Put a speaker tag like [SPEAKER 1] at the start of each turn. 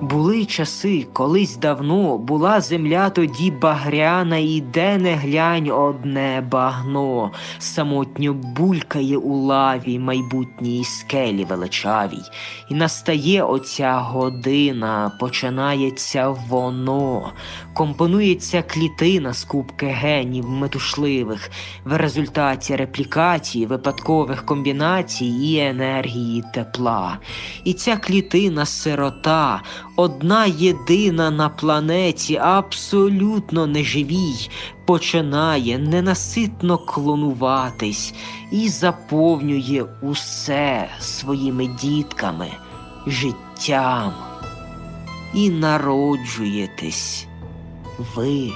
[SPEAKER 1] Були часи, колись давно була земля тоді багряна, і де не глянь одне багно, самотньо булькає у лаві майбутній скелі величавій, і настає оця година, починається воно, компонується клітина з кубки генів метушливих, в результаті реплікації, випадкових комбінацій і енергії тепла. І ця клітина сирота, одна єдина на планеті, абсолютно неживій, починає ненаситно клонуватись і заповнює усе своїми дітками, життям. І народжуєтесь ви.